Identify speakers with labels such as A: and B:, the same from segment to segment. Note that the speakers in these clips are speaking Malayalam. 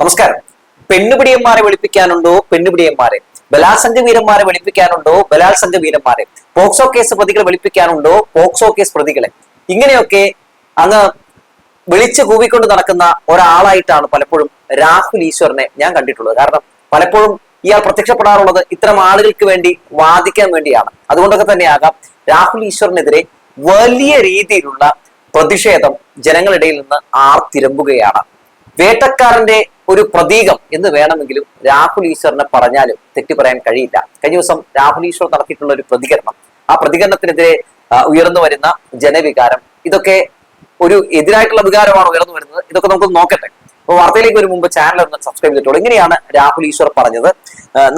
A: നമസ്കാരം. പെണ്ണുപിടിയന്മാരെ വെളുപ്പിക്കാനുണ്ടോ? പെണ്ണുപിടിയന്മാരെ. ബലാത്സംഗ വീരന്മാരെ വെളുപ്പിക്കാനുണ്ടോ? ബലാത്സംഗ വീരന്മാരെ. പോക്സോ കേസ് പ്രതികളെ വെളുപ്പിക്കാനുണ്ടോ? പോക്സോ കേസ് പ്രതികളെ. ഇങ്ങനെയൊക്കെ അങ്ങ് വിളിച്ചു കൂവിക്കൊണ്ട് നടക്കുന്ന ഒരാളായിട്ടാണ് പലപ്പോഴും രാഹുൽ ഈശ്വറിനെ ഞാൻ കണ്ടിട്ടുള്ളത്. കാരണം പലപ്പോഴും ഇയാൾ പ്രത്യക്ഷപ്പെടാറുള്ളത് ഇത്തരം ആളുകൾക്ക് വേണ്ടി വാദിക്കാൻ വേണ്ടിയാണ്. അതുകൊണ്ടൊക്കെ തന്നെയാകാം രാഹുൽ ഈശ്വറിനെതിരെ വലിയ രീതിയിലുള്ള പ്രതിഷേധം ജനങ്ങളിടയിൽ നിന്ന് ആർത്തിരമ്പുകയാണ്. വേട്ടക്കാരന്റെ ഒരു പ്രതീകം എന്ന് വേണമെങ്കിലും രാഹുൽ ഈശ്വറിനെ പറഞ്ഞാലും തെറ്റു പറയാൻ കഴിയില്ല. കഴിഞ്ഞ ദിവസം രാഹുൽ ഈശ്വർ നടത്തിയിട്ടുള്ള ഒരു പ്രതികരണം. ആ പ്രതികരണത്തിനെതിരെ ഉയർന്നു വരുന്ന ജനവികാരം ഇതൊക്കെ ഒരു എതിരായിട്ടുള്ള വികാരമാണ് ഉയർന്നു വരുന്നത്. ഇതൊക്കെ നമുക്ക് നോക്കട്ടെ. അപ്പോൾ വാർത്തയിലേക്ക് ഒരു മുമ്പ് ചാനൽ ഒന്ന് സബ്സ്ക്രൈബ് ചെയ്തിട്ടുള്ളൂ ഇങ്ങനെയാണ് രാഹുൽ ഈശ്വർ പറഞ്ഞത്.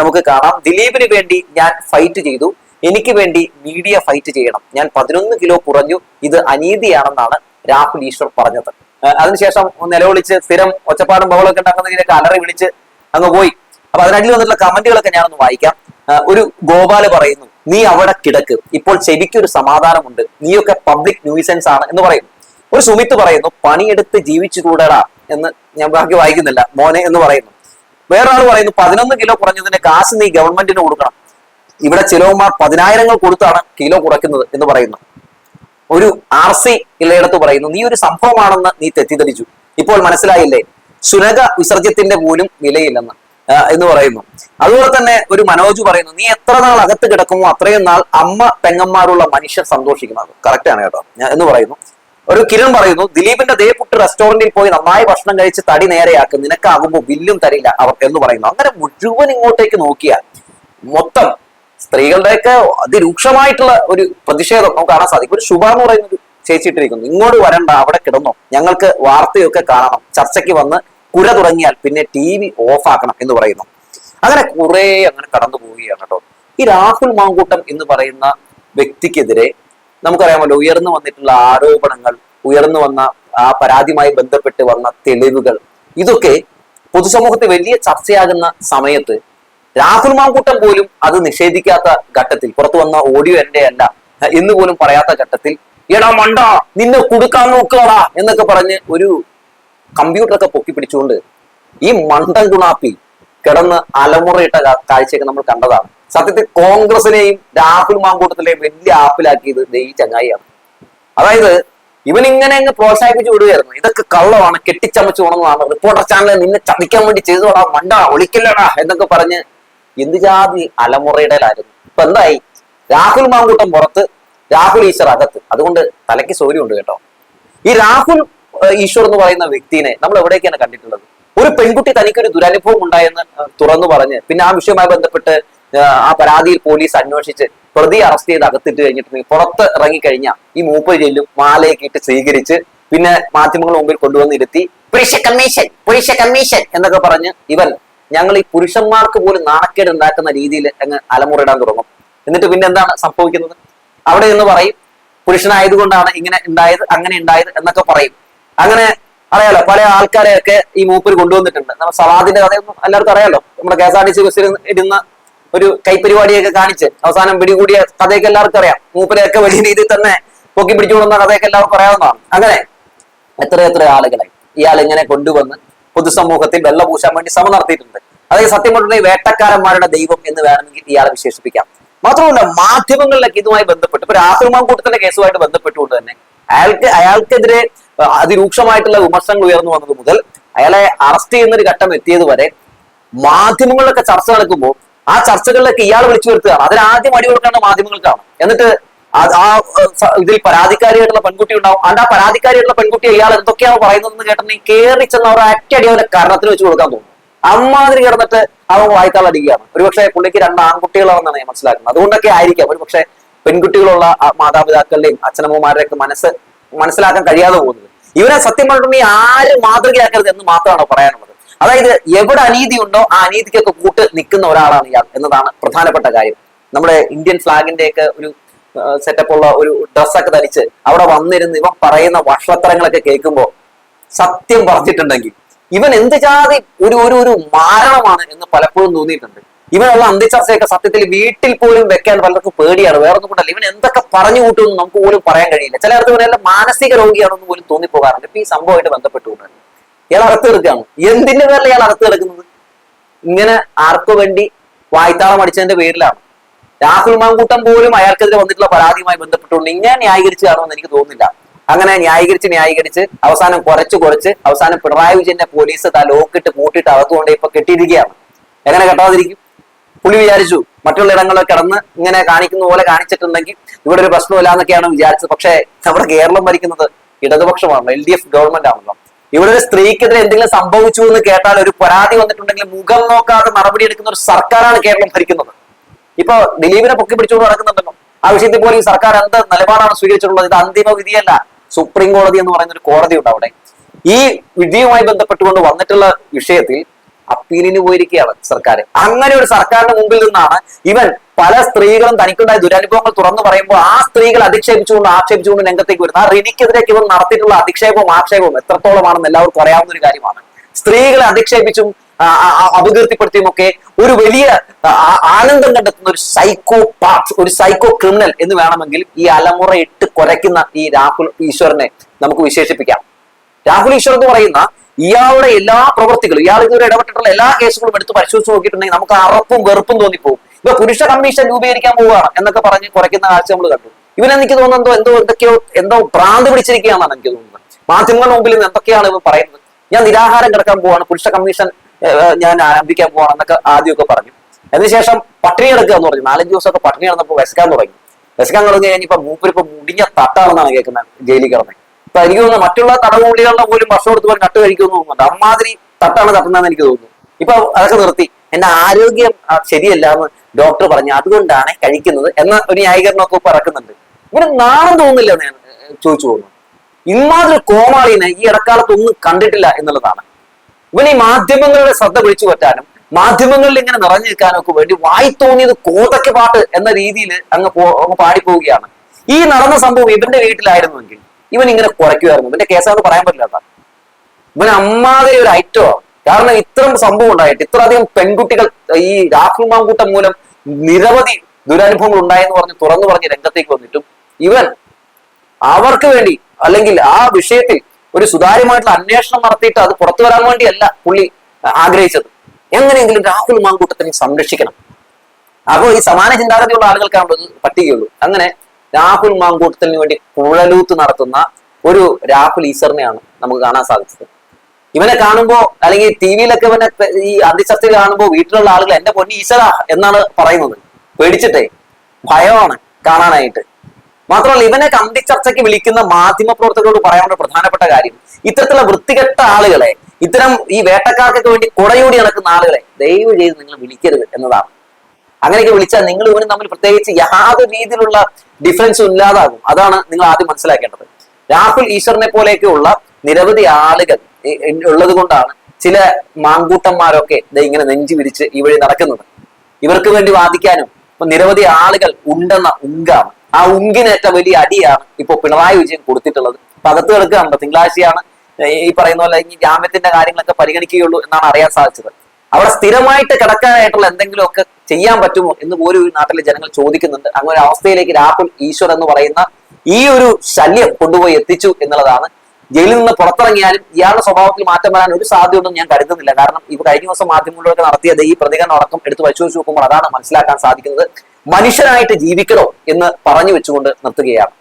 A: നമുക്ക് കാണാം. ദിലീപിന് വേണ്ടി ഞാൻ ഫൈറ്റ് ചെയ്തു. എനിക്ക് വേണ്ടി മീഡിയ ഫൈറ്റ് ചെയ്യണം. ഞാൻ പതിനൊന്ന് കിലോ കുറഞ്ഞു. ഇത് അനീതിയാണെന്നാണ് രാഹുൽ ഈശ്വർ പറഞ്ഞത്. അതിനുശേഷം നിലവിളിച്ച് സ്ഥിരം ഒച്ചപ്പാടും ബഹളമൊക്കെ ഉണ്ടാക്കുന്നതിനൊക്കെ അലറി വിളിച്ച് അങ്ങ് പോയി. അപ്പൊ അതിനടിയിൽ വന്നിട്ടുള്ള കമന്റുകളൊക്കെ ഞാനൊന്ന് വായിക്കാം. ഒരു ഗോപാൽ പറയുന്നു നീ അവിടെ കിടക്ക്. ഇപ്പോൾ ചെവിക്കൊരു സമാധാനമുണ്ട്. നീയൊക്കെ പബ്ലിക് ന്യൂസൻസ് ആണ് എന്ന് പറയുന്നു. ഒരു സുമിത്ത് പറയുന്നു പണിയെടുത്ത് ജീവിച്ചു കൂടടാ എന്ന് ഞാൻ ബാക്കി വായിക്കുന്നില്ല. മോനെ എന്ന് പറയുന്നു. വേറൊരാൾ പറയുന്നു പതിനൊന്ന് കിലോ കുറഞ്ഞതിന്റെ കാശ് നീ ഗവൺമെന്റിന് കൊടുക്കണം. ഇവിടെ ചിലവന്മാർ പതിനായിരങ്ങൾ കൊടുത്താണ് കിലോ കുറയ്ക്കുന്നത് എന്ന് പറയുന്നു. ഒരു ആർ സി ഇല്ലയിടത്ത് പറയുന്നു നീ ഒരു സംഭവമാണെന്ന് നീ തെറ്റിദ്ധരിച്ചു. ഇപ്പോൾ മനസ്സിലായില്ലേ? സുനക വിസർജ്യത്തിന്റെ പോലും വിലയില്ലെന്ന് എന്ന് പറയുന്നു. അതുപോലെ തന്നെ ഒരു മനോജ് പറയുന്നു നീ എത്ര നാൾ അകത്ത് കിടക്കുമോ അത്രയും നാൾ അമ്മ പെങ്ങന്മാരുള്ള മനുഷ്യർ സന്തോഷിക്കുന്നത്. കറക്റ്റ് ആണ് കേട്ടോ. എന്ന് പറയുന്നു. ഒരു കിരൺ പറയുന്നു ദിലീപിന്റെ ദേപുട്ട് റെസ്റ്റോറന്റിൽ പോയി നന്നായി ഭക്ഷണം കഴിച്ച് തടി നേരെയാക്കും നിനക്കാകുമ്പോൾ ബില്ലും തരില്ല അവർ എന്ന് പറയുന്നു. അങ്ങനെ മുഴുവൻ ഇങ്ങോട്ടേക്ക് നോക്കിയാൽ മൊത്തം സ്ത്രീകളുടെയൊക്കെ അതിരൂക്ഷമായിട്ടുള്ള ഒരു പ്രതിഷേധം നമുക്ക് കാണാൻ സാധിക്കും. ഒരു ശുഭ എന്ന് പറയുന്ന ഒരു ചേച്ചി ഇങ്ങോട്ട് വരണ്ട അവിടെ കിടന്നോ. ഞങ്ങൾക്ക് വാർത്തയൊക്കെ കാണണം. ചർച്ചയ്ക്ക് വന്ന് കുര തുടങ്ങിയാൽ പിന്നെ ടി വി ഓഫാക്കണം എന്ന് പറയുന്നു. അങ്ങനെ കുറെ അങ്ങനെ കടന്നു പോവുകയാണ് കേട്ടോ. ഈ രാഹുൽ മാങ്കൂട്ടം എന്ന് പറയുന്ന വ്യക്തിക്കെതിരെ നമുക്കറിയാമല്ലോ ഉയർന്നു വന്നിട്ടുള്ള ആരോപണങ്ങൾ ഉയർന്നു വന്ന ആ പരാതിയുമായി ബന്ധപ്പെട്ട് വന്ന തെളിവുകൾ ഇതൊക്കെ പൊതുസമൂഹത്തിൽ വലിയ ചർച്ചയാകുന്ന സമയത്ത് രാഹുൽ മാങ്കൂട്ടം പോലും അത് നിഷേധിക്കാത്ത ഘട്ടത്തിൽ പുറത്തു വന്ന ഓഡിയോ എന്റെ അല്ല എന്ന് പോലും പറയാത്ത ഘട്ടത്തിൽ എടാ മണ്ട നിന്നെ കൊടുക്കാൻ നോക്കടാ എന്നൊക്കെ പറഞ്ഞ് ഒരു കമ്പ്യൂട്ടറൊക്കെ പൊക്കി പിടിച്ചുകൊണ്ട് ഈ മണ്ടൻ ഗുണാപ്പി കിടന്ന് അലമുറയിട്ട കാഴ്ചയൊക്കെ നമ്മൾ കണ്ടതാണ്. സത്യത്തിൽ കോൺഗ്രസിനെയും രാഹുൽ മാങ്കൂട്ടത്തിലെയും വലിയ ആപ്പിലാക്കിയത് ഈ ചങ്ങായിയാണ്. അതായത് ഇവൻ ഇങ്ങനെ അങ്ങ് പ്രോത്സാഹിപ്പിച്ചു വിടുകയായിരുന്നു. ഇതൊക്കെ കള്ളമാണ് കെട്ടിച്ചമച്ചു പോണെന്നാണ് റിപ്പോർട്ടർ ചാനലിൽ നിന്നെ ചതിക്കാൻ വേണ്ടി ചെയ്തോടാ മണ്ട ഒളിക്കില്ലടാ എന്നൊക്കെ പറഞ്ഞ് എന്ത് ജാതി അലമുറയിടലായിരുന്നു ഇപ്പൊ എന്തായി? രാഹുൽ മാങ്കൂട്ടം പുറത്ത് രാഹുൽ ഈശ്വർ അകത്ത്. അതുകൊണ്ട് തലയ്ക്ക് സൗകര്യമുണ്ട് കേട്ടോ. ഈ രാഹുൽ ഈശ്വർ എന്ന് പറയുന്ന വ്യക്തിനെ നമ്മൾ എവിടേക്കാണ് കണ്ടിട്ടുള്ളത്? ഒരു പെൺകുട്ടി തനിക്കൊരു ദുരനുഭവം ഉണ്ടായെന്ന് തുറന്നു പറഞ്ഞ് പിന്നെ ആ വിഷയവുമായി ബന്ധപ്പെട്ട് ആ പരാതിയിൽ പോലീസ് അന്വേഷിച്ച് പ്രതി അറസ്റ്റ് ചെയ്ത് അകത്തിട്ട് കഴിഞ്ഞിട്ടുണ്ടെങ്കിൽ പുറത്ത് ഇറങ്ങിക്കഴിഞ്ഞാൽ ഈ മൂപ്പ് ചെല്ലും മാലയൊക്കെ ഇട്ട് സ്വീകരിച്ച് പിന്നെ മാധ്യമങ്ങൾ മുമ്പിൽ കൊണ്ടുവന്നിരുത്തി പുരുഷ കമ്മീഷൻ പുരുഷ കമ്മീഷൻ എന്നൊക്കെ പറഞ്ഞ് ഇവൻ ഞങ്ങൾ ഈ പുരുഷന്മാർക്ക് പോലും നാണക്കേട് ഉണ്ടാക്കുന്ന രീതിയിൽ അങ്ങ് അലമുറയിടാൻ തുടങ്ങും. എന്നിട്ട് പിന്നെ എന്താണ് സംഭവിക്കുന്നത്? അവിടെ എന്ന് പറയും പുരുഷനായതുകൊണ്ടാണ് ഇങ്ങനെ ഉണ്ടായത് അങ്ങനെ ഉണ്ടായത് എന്നൊക്കെ പറയും. അങ്ങനെ അറിയാലോ പല ആൾക്കാരെയൊക്കെ ഈ മൂപ്പര് കൊണ്ടുവന്നിട്ടുണ്ട്. നമ്മൾ സവാദിന്റെ കഥയൊന്നും എല്ലാവർക്കും അറിയാലോ? നമ്മുടെ K S R T C ബസ്സിൽ ഇരുന്ന ഒരു കൈപ്പരിപാടിയൊക്കെ കാണിച്ച് അവസാനം പിടികൂടിയ കഥയൊക്കെ എല്ലാവർക്കും അറിയാം. മൂപ്പരെയൊക്കെ വലിയ രീതിയിൽ തന്നെ പൊക്കി പിടിച്ചു കൊടുക്കുന്ന കഥയൊക്കെ എല്ലാവർക്കും അറിയാവുന്നതാണ്. അങ്ങനെ എത്ര എത്ര ആളുകളെ ഇയാൾ ഇങ്ങനെ കൊണ്ടുവന്ന് പൊതുസമൂഹത്തിൽ വെള്ള പൂശാൻ വേണ്ടി ശ്രമം നടത്തിയിട്ടുണ്ട്. അതായത് സത്യം പറഞ്ഞിട്ടുണ്ടെങ്കിൽ വേട്ടക്കാരന്മാരുടെ ദൈവം എന്ന് വേണമെങ്കിൽ ഇയാളെ വിശേഷിപ്പിക്കാം. മാത്രമല്ല മാധ്യമങ്ങളിലൊക്കെ ഇതുമായി ബന്ധപ്പെട്ട് ഇപ്പൊ രാഹുൽ കൂട്ടത്തിന്റെ കേസുമായിട്ട് ബന്ധപ്പെട്ടുകൊണ്ട് തന്നെ അയാൾക്ക് അയാൾക്കെതിരെ അതിരൂക്ഷമായിട്ടുള്ള വിമർശനങ്ങൾ ഉയർന്നു വന്നത് മുതൽ അയാളെ അറസ്റ്റ് ചെയ്യുന്ന ഒരു ഘട്ടം എത്തിയത് വരെ മാധ്യമങ്ങളിലൊക്കെ ചർച്ച നടക്കുമ്പോൾ ആ ചർച്ചകളിലൊക്കെ ഇയാൾ വിളിച്ചു വരുത്തുകയാണ് അതിനാദ്യം അടി കൊടുക്കേണ്ട മാധ്യമങ്ങൾക്കാണ്. എന്നിട്ട് ആ ഇതിൽ പരാതിക്കാരിയായിട്ടുള്ള പെൺകുട്ടി ഉണ്ടാവും. അണ്ട് ആ പരാതിക്കാരിയായിട്ടുള്ള പെൺകുട്ടി ഇയാൾ എന്തൊക്കെയാണ് പറയുന്നതെന്ന് കേട്ടിട്ടുണ്ടെങ്കിൽ കയറി ചെന്ന് അവർ അറ്റടി അവരെ കരണത്തിന് വെച്ച് കൊടുക്കാൻ തോന്നും അമ്മാതിരി കിടന്നിട്ട് അവൻ വായിക്കാളടിക്കുകയാണ് ഒരുപക്ഷെ പുള്ളിക്ക് രണ്ട് ആൺകുട്ടികളാണെന്നാണ് ഞാൻ മനസ്സിലാക്കുന്നത്. അതുകൊണ്ടൊക്കെ ആയിരിക്കാം. ഒരുപക്ഷെ പെൺകുട്ടികളുള്ള മാതാപിതാക്കളുടെയും അച്ഛനമ്മമാരുടെയൊക്കെ മനസ്സ് മനസ്സിലാക്കാൻ കഴിയാതെ പോകുന്നത്. ഇവരെ സത്യം പറഞ്ഞിട്ടുണ്ടെങ്കിൽ ആര് മാതൃകയാക്കരുത് എന്ന് മാത്രമാണ് പറയാനുള്ളത്. അതായത് എവിടെ അനീതി ഉണ്ടോ ആ അനീതിക്കൊക്കെ കൂട്ട് നിൽക്കുന്ന ഒരാളാണ് ഇയാൾ എന്നതാണ് പ്രധാനപ്പെട്ട കാര്യം. നമ്മുടെ ഇന്ത്യൻ ഫ്ലാഗിന്റെ ഒക്കെ ഒരു സെറ്റപ്പ് ഉള്ള ഒരു ഡ്രസ്സൊക്കെ ധരിച്ച് അവിടെ വന്നിരുന്ന് ഇവൻ പറയുന്ന വഷളത്തരങ്ങളൊക്കെ കേൾക്കുമ്പോൾ സത്യം പറഞ്ഞിട്ടുണ്ടെങ്കിൽ ഇവൻ എന്ത് ജാതി ഒരു ഒരു ഒരു മാരണമാണ് എന്ന് പലപ്പോഴും തോന്നിയിട്ടുണ്ട്. ഇവനുള്ള അന്ത്യചർച്ചയൊക്കെ സത്യത്തിൽ വീട്ടിൽ പോലും വെക്കാൻ പലർക്കും പേടിയാണ്. വേറെ ഒന്നും കൊണ്ടല്ല. ഇവൻ എന്തൊക്കെ പറഞ്ഞു കൂട്ടുമെന്ന് നമുക്ക് പോലും പറയാൻ കഴിയില്ല. ചിലർക്ക് ഇവനെല്ലാം മാനസിക രോഗിയാണെന്ന് പോലും തോന്നിപ്പോകാറുണ്ട്. ഇപ്പൊ ഈ സംഭവമായിട്ട് ബന്ധപ്പെട്ടുകൊണ്ട് ഇയാൾ അറുത്ത് കിടക്കുകയാണ് എന്തിന്റെ പേരിൽ ഇയാൾ അറുത്ത് കിടക്കുന്നത് ഇങ്ങനെ ആർക്കു വേണ്ടി വായ്ത്താളം അടിച്ചതിന്റെ പേരിലാണ്. രാഹുൽ മാങ്കൂട്ടം പോലും അയാൾക്കെതിരെ വന്നിട്ടുള്ള പരാതിയുമായി ബന്ധപ്പെട്ടുകൊണ്ട് ഇങ്ങനെ ന്യായീകരിച്ചു കാണുമെന്ന് എനിക്ക് തോന്നുന്നില്ല. അങ്ങനെ ന്യായീകരിച്ച് ന്യായീകരിച്ച് അവസാനം കുറച്ച് കുറച്ച് അവസാനം പിണറായി വിജയന്റെ പോലീസ് താ ലോക്കിട്ട് പൂട്ടിട്ട് അകത്തുകൊണ്ട് ഇപ്പൊ കെട്ടിയിരിക്കുകയാണ്. എങ്ങനെ കെട്ടാതിരിക്കും? പുള്ളി വിചാരിച്ചു മറ്റുള്ള ഇടങ്ങളിലൊക്കെ കിടന്ന് ഇങ്ങനെ കാണിക്കുന്ന പോലെ കാണിച്ചിട്ടുണ്ടെങ്കിൽ ഇവിടെ ഒരു പ്രശ്നമില്ല എന്നൊക്കെയാണ് വിചാരിച്ചത്. പക്ഷേ നമ്മുടെ കേരളം ഭരിക്കുന്നത് ഇടതുപക്ഷമാണല്ലോ എൽ ഡി എഫ് ഗവൺമെന്റ് ആണല്ലോ. ഇവിടെ ഒരു സ്ത്രീക്കെതിരെ എന്തെങ്കിലും സംഭവിച്ചു എന്ന് കേട്ടാൽ ഒരു പരാതി വന്നിട്ടുണ്ടെങ്കിൽ മുഖം നോക്കാതെ മറുപടി എടുക്കുന്ന ഒരു സർക്കാരാണ് കേരളം ഭരിക്കുന്നത്. ഇപ്പൊ ദിലീപിനെ പൊക്കി പിടിച്ചുകൊണ്ട് നടക്കുന്നുണ്ടല്ലോ. ആ വിഷയത്തിൽ പോലും ഈ സർക്കാർ എന്ത് നിലപാടാണ് സ്വീകരിച്ചിട്ടുള്ളത്? ഇത് അന്തിമ വിധിയല്ല. സുപ്രീം കോടതി എന്ന് പറയുന്ന ഒരു കോടതി ഉണ്ട് അവിടെ. ഈ വിധിയുമായി ബന്ധപ്പെട്ടുകൊണ്ട് വന്നിട്ടുള്ള വിഷയത്തിൽ അപ്പീലിന് പോയിരിക്കുകയാണ് സർക്കാർ അങ്ങനെ ഒരു സർക്കാരിന്റെ മുമ്പിൽ നിന്നാണ് ഇവൻ പല സ്ത്രീകളും തനിക്കുണ്ടായ ദുരനുഭവങ്ങൾ തുറന്നു പറയുമ്പോൾ ആ സ്ത്രീകൾ അധിക്ഷേപിച്ചുകൊണ്ട് ആക്ഷേപിച്ചുകൊണ്ട് രംഗത്തേക്ക് വരുന്നത്. ആ റിനിക്കെതിരേക്ക് ഇവർ നടത്തിയിട്ടുള്ള അധിക്ഷേപവും ആക്ഷേപവും എത്രത്തോളമാണെന്ന് എല്ലാവർക്കും അറിയാവുന്ന ഒരു കാര്യമാണ്. സ്ത്രീകളെ അധിക്ഷേപിച്ചും ആ, ആ, ആ, അപകീർത്തിപ്പെടുത്തിയും ഒക്കെ ഒരു വലിയ ആനന്ദം കണ്ടെത്തുന്ന ഒരു സൈക്കോ പാത്ത് ഒരു സൈക്കോ ക്രിമിനൽ എന്ന് വേണമെങ്കിൽ ഈ അലമുറ ഇട്ട് കുരയ്ക്കുന്ന ഈ രാഹുൽ ഈശ്വരനെ നമുക്ക് വിശേഷിപ്പിക്കാം. രാഹുൽ ഈശ്വർ എന്ന് പറയുന്ന ഇയാളുടെ എല്ലാ പ്രവൃത്തികളും ഇയാൾ ഇതുവരെ ഇടപെട്ടിട്ടുള്ള എല്ലാ കേസുകളും എടുത്ത് പരിശോധിച്ച് നോക്കിയിട്ടുണ്ടെങ്കിൽ നമുക്ക് അറപ്പും വെറുപ്പും തോന്നിപ്പോകും ഇപ്പൊ പുരുഷ കമ്മീഷൻ രൂപീകരിക്കാൻ പോവുകയാണ് എന്നൊക്കെ പറഞ്ഞ് കുറയ്ക്കുന്ന കാഴ്ച നമ്മൾ കണ്ടു. ഇവനെനിക്ക് തോന്നുന്നത് എന്തോ എന്തൊക്കെയോ എന്തോ ഭ്രാന്ത് പിടിച്ചിരിക്കുകയാണെന്നാണ് എനിക്ക് തോന്നുന്നത്. മാധ്യമങ്ങളുടെ മുമ്പിൽ നിന്ന് എന്തൊക്കെയാണ് ഇവർ പറയുന്നത്? ഞാൻ നിരാഹാരം കിടക്കാൻ പോവാണ് പുരുഷ കമ്മീഷൻ ഞാൻ ആരംഭിക്കാൻ പോവാണ് എന്നൊക്കെ ആദ്യമൊക്കെ പറഞ്ഞു. അതിനുശേഷം പട്ടിണി കിടക്കുക എന്ന് പറഞ്ഞു. നാലഞ്ച് ദിവസമൊക്കെ പട്ടിണി കിടന്നപ്പോൾ വിശക്കാൻ തുടങ്ങി. വിശക്കാൻ തുടങ്ങി കഴിഞ്ഞപ്പോൾ മൂപ്പരിപ്പോ മുടിഞ്ഞ തട്ടാണെന്നാണ് കേൾക്കുന്നത് ജയിലിൽ കിടന്നത് ഇപ്പൊ എനിക്ക് തോന്നുന്നു മറ്റുള്ള തടവുള്ളികളുടെ പോലും ഭക്ഷണം എടുത്ത് പോലും കട്ട് കഴിക്കുമെന്ന് തോന്നുന്നുണ്ട്. അമ്മാതിരി തട്ടാണ് തട്ടുന്നതെന്ന് എനിക്ക് തോന്നുന്നു. ഇപ്പൊ അതൊക്കെ നിർത്തി. എന്റെ ആരോഗ്യം ശരിയല്ല എന്ന് ഡോക്ടർ പറഞ്ഞു. അതുകൊണ്ടാണ് കഴിക്കുന്നത് എന്ന ഒരു ന്യായീകരണമൊക്കെ ഇപ്പൊ ഇറക്കുന്നുണ്ട്. നാണം തോന്നുന്നില്ല എന്ന് ഞാൻ ചോദിച്ചു പോകുന്നു. ഇമാതിരി കോമാളിനെ ഈ ഇടക്കാലത്ത് ഒന്നും കണ്ടിട്ടില്ല എന്നുള്ളതാണ്. ഇവൻ ഈ മാധ്യമങ്ങളുടെ ശ്രദ്ധ പിടിച്ചു പറ്റാനും മാധ്യമങ്ങളിൽ ഇങ്ങനെ നിറഞ്ഞു നിൽക്കാനും ഒക്കെ വേണ്ടി വായി തോന്നിയത് കോതയ്ക്ക് പാട്ട് എന്ന രീതിയിൽ അങ്ങ് പോ അങ്ങ് പാടിപ്പോവുകയാണ്. ഈ നടന്ന സംഭവം ഇവന്റെ വീട്ടിലായിരുന്നുവെങ്കിൽ ഇവൻ ഇങ്ങനെ കുറയ്ക്കുമായിരുന്നു. ഇവന്റെ കേസാണെന്ന് പറയാൻ പറ്റില്ല ഇവൻ അമ്മാതിരി ഒരു ഐറ്റോ. കാരണം ഇത്രയും സംഭവം ഉണ്ടായിട്ട് ഇത്രയധികം പെൺകുട്ടികൾ ഈ രാഹുൽ മാങ്കൂട്ടം മൂലം നിരവധി ദുരനുഭവങ്ങൾ ഉണ്ടായെന്ന് പറഞ്ഞ് തുറന്നു പറഞ്ഞ് രംഗത്തേക്ക് വന്നിട്ടും ഇവൻ അവർക്ക് വേണ്ടി അല്ലെങ്കിൽ ആ വിഷയത്തിൽ ഒരു സുതാര്യമായിട്ടുള്ള അന്വേഷണം നടത്തിയിട്ട് അത് പുറത്തു വരാൻ വേണ്ടിയല്ല പുള്ളി ആഗ്രഹിച്ചത്. എങ്ങനെയെങ്കിലും രാഹുൽ മാങ്കൂട്ടത്തിനെ സംരക്ഷിക്കണം. അപ്പോൾ ഈ സമാന ചിന്താഗതിയുള്ള ആളുകൾക്കാണ് ഇത് പറ്റുകയുള്ളൂ. അങ്ങനെ രാഹുൽ മാങ്കൂട്ടത്തിന് വേണ്ടി കുഴലൂത്ത് നടത്തുന്ന ഒരു രാഹുൽ ഈശ്വറിനെയാണ് നമുക്ക് കാണാൻ സാധിച്ചത്. ഇവനെ കാണുമ്പോൾ അല്ലെങ്കിൽ ടി വിയിലൊക്കെ ഇവനെ ഈ അന്തിച്ചർച്ചയിൽ കാണുമ്പോൾ വീട്ടിലുള്ള ആളുകൾ എന്റെ പൊന്നി ഈശ്വര എന്നാണ് പറയുന്നത്. പേടിച്ചിട്ടേ. ഭയമാണ് കാണാനായിട്ട്. മാത്രമല്ല ഇവനെ അന്തിച്ചർച്ചയ്ക്ക് വിളിക്കുന്ന മാധ്യമ പ്രവർത്തകരോട് പറയാനുള്ള പ്രധാനപ്പെട്ട കാര്യം ഇത്തരത്തിലുള്ള വൃത്തികെട്ട ആളുകളെ ഇത്തരം ഈ വേട്ടക്കാർക്കൊക്കെ വേണ്ടി കുടയൂടി നടക്കുന്ന ആളുകളെ ദയവ് ചെയ്ത് നിങ്ങൾ വിളിക്കരുത് എന്നതാണ്. അങ്ങനെയൊക്കെ വിളിച്ചാൽ നിങ്ങൾ ഇവനും തമ്മിൽ പ്രത്യേകിച്ച് യാതൊരു രീതിയിലുള്ള ഡിഫറൻസും ഇല്ലാതാകും. അതാണ് നിങ്ങൾ ആദ്യം മനസ്സിലാക്കേണ്ടത്. രാഹുൽ ഈശ്വറിനെ പോലെയൊക്കെയുള്ള നിരവധി ആളുകൾ ഉള്ളത് കൊണ്ടാണ് ചില മാങ്കൂട്ടന്മാരൊക്കെ ഇങ്ങനെ നെഞ്ചു വിരിച്ച് ഈ വഴി നടക്കുന്നത്. ഇവർക്ക് വേണ്ടി വാദിക്കാനും നിരവധി ആളുകൾ ഉണ്ടെന്ന ഉങ്കാണ്. ആ ഉങ്കിനേറ്റ വലിയ അടിയാണ് ഇപ്പൊ പിണറായി വിജയൻ കൊടുത്തിട്ടുള്ളത്. അപ്പൊ അകത്ത് കിടക്കുകയാണല്ലോ തിങ്കളാഴ്ചയാണ് ഈ പറയുന്ന പോലെ ഇനി ജാമ്യത്തിന്റെ കാര്യങ്ങളൊക്കെ പരിഗണിക്കുകയുള്ളൂ എന്നാണ് അറിയാൻ സാധിച്ചത്. അവിടെ സ്ഥിരമായിട്ട് കിടക്കാനായിട്ടുള്ള എന്തെങ്കിലുമൊക്കെ ചെയ്യാൻ പറ്റുമോ എന്ന് പോലും ഈ നാട്ടിലെ ജനങ്ങൾ ചോദിക്കുന്നുണ്ട്. അങ്ങനെ ഒരു അവസ്ഥയിലേക്ക് രാഹുൽ ഈശ്വർ എന്ന് പറയുന്ന ഈ ഒരു ശല്യം കൊണ്ടുപോയി എത്തിച്ചു എന്നുള്ളതാണ്. ജയിലിൽ നിന്ന് പുറത്തിറങ്ങിയാലും ഇയാളുടെ സ്വഭാവത്തിൽ മാറ്റം വരാൻ ഒരു സാധ്യതയൊന്നും ഞാൻ കരുതുന്നില്ല. കാരണം ഇപ്പൊ കഴിഞ്ഞ ദിവസം മാധ്യമങ്ങളിലൊക്കെ നടത്തിയത് ഈ പ്രതികരണം അടക്കം എടുത്ത് പരിശോധിച്ച് നോക്കുമ്പോൾ അതാണ് മനസ്സിലാക്കാൻ സാധിക്കുന്നത്. മനുഷ്യനായിട്ട് ജീവിക്കണോ എന്ന് പറഞ്ഞു വെച്ചുകൊണ്ട് നിർത്തുകയാണ്.